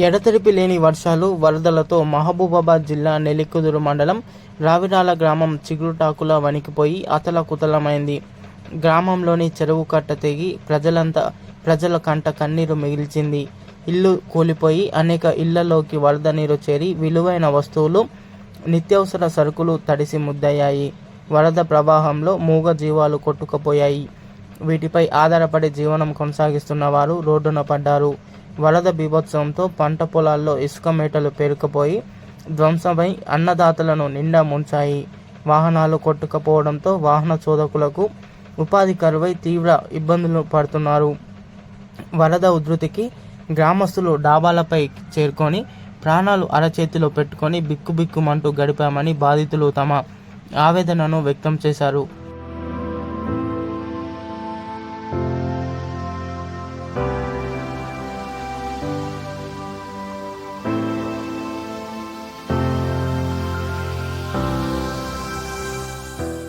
ఎడతెరిపి లేని వర్షాలు వరదలతో మహబూబాబాద్ జిల్లా నెల్లికుదురు మండలం రావిరాల గ్రామం చిగురుటాకుల వణికిపోయి అతలకుతలమైంది. గ్రామంలోని చెరువు కట్ట తెగి ప్రజలంతా ప్రజల కంట కన్నీరు మిగిల్చింది. ఇల్లు కూలిపోయి అనేక ఇళ్ళలోకి వరద నీరు చేరి విలువైన వస్తువులు నిత్యావసర సరుకులు తడిసి ముద్దయ్యాయి. వరద ప్రవాహంలో మూగ జీవాలు కొట్టుకుపోయాయి. వీటిపై ఆధారపడి జీవనం కొనసాగిస్తున్న వారు రోడ్డున పడ్డారు. వరద బీభత్సవంతో పంట పొలాల్లో ఇసుక మేటలు పేరుకుపోయి ధ్వంసమై అన్నదాతలను నిండా ముంచాయి. వాహనాలు కొట్టుకపోవడంతో వాహన చోదకులకు ఉపాధి కరువై తీవ్ర ఇబ్బందులు పడుతున్నారు. వరద ఉధృతికి గ్రామస్తులు డాబాలపై చేరుకొని ప్రాణాలు అరచేతిలో పెట్టుకొని బిక్కుబిక్కుమంటూ గడిపామని బాధితులు తమ ఆవేదనను వ్యక్తం చేశారు.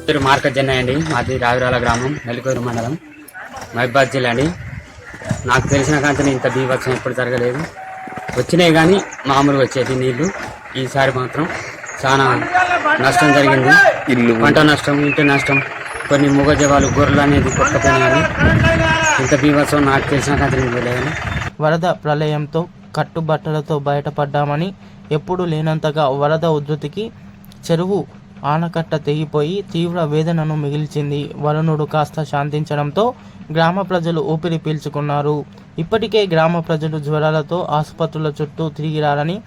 పేరు మార్కెట్ చెన్నై అండి. మాది రావిరాల గ్రామం నెల్లికూరు మండలం మహిబాద్ జిల్లా అండి. నాకు తెలిసిన కాంతని ఇంత బీభత్సం ఎప్పుడు జరగలేదు. వచ్చినాయి కానీ మామూలుగా వచ్చేది నీళ్ళు. ఈసారి మాత్రం చాలా నష్టం జరిగింది. ఇల్లు పంట నష్టం ఇంటి నష్టం కొన్ని మూగజవాలు గొర్రెలు అనేది కొట్టపోయినాయని ఇంత బీభత్సం నాకు తెలిసిన కాంతని తెలియదు వరద ప్రళయంతో కట్టుబట్టలతో బయటపడ్డామని ఎప్పుడూ లేనంతగా వరద ఉధృతికి చెరువు ఆనకట్ట తెగిపోయి తీవ్ర వేదనను మిగిల్చింది. వరుణుడు కాస్త శాంతించడంతో గ్రామ ప్రజలు ఊపిరి పీల్చుకున్నారు. ఇప్పటికే గ్రామ ప్రజలు జ్వరాలతో ఆసుపత్రుల చుట్టూ తిరిగిరారని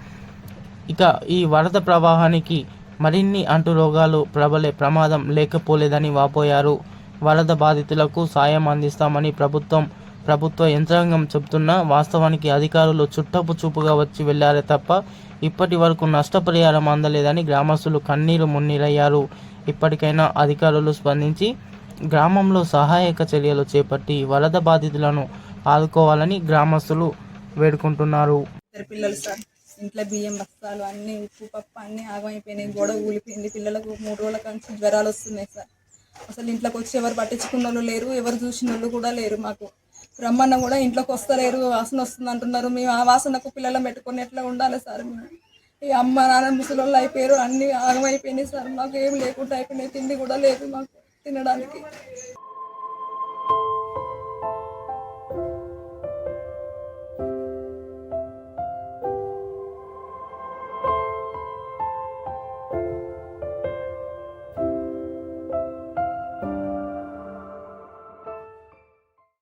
ఇక ఈ వరద ప్రవాహానికి మరిన్ని అంటురోగాలు ప్రబలే ప్రమాదం లేకపోలేదని వాపోయారు. వరద బాధితులకు సాయం అందిస్తామని ప్రభుత్వం ప్రభుత్వ యంత్రాంగం చెబుతున్నా వాస్తవానికి అధికారులు చుట్టపు చూపుగా వచ్చి వెళ్ళారే తప్ప ఇప్పటి వరకు నష్టపరిహారం అందలేదని గ్రామస్తులు కన్నీరు మున్నీరయ్యారు. ఇప్పటికైనా అధికారులు స్పందించి గ్రామంలో సహాయక చర్యలు చేపట్టి వరద బాధితులను ఆదుకోవాలని గ్రామస్తులు వేడుకుంటున్నారు. ఇద్దరు పిల్లలు సార్. ఇంట్లో బియ్యం బస్తాలు అన్ని ఉప్పు పప్పు అన్ని ఆగమైపోయినాయి. గోడ కూలిపోయింది పిల్లలకు మూడు రోజుల కంచి జ్వరాలు వస్తున్నాయి సార్. అసలు ఇంట్లోకి వచ్చి ఎవరు పట్టించుకున్న వాళ్ళు లేరు ఎవరు చూసిన వాళ్ళు కూడా లేరు మాకు. రమ్మన్న కూడా ఇంట్లోకి వస్తలేరు వాసన వస్తుంది అంటున్నారు. మేము ఆ వాసనకు పిల్లలను పెట్టుకొని ఎట్లా ఉండాలి సార్ మేము? ఈ అమ్మ నాన్న ముసలి వాళ్ళు అయిపోయారు అన్ని ఆగమైపోయినాయి సార్. మాకు ఏం లేకుండా అయిపోయినాయి తిండి కూడా లేదు మాకు తినడానికి.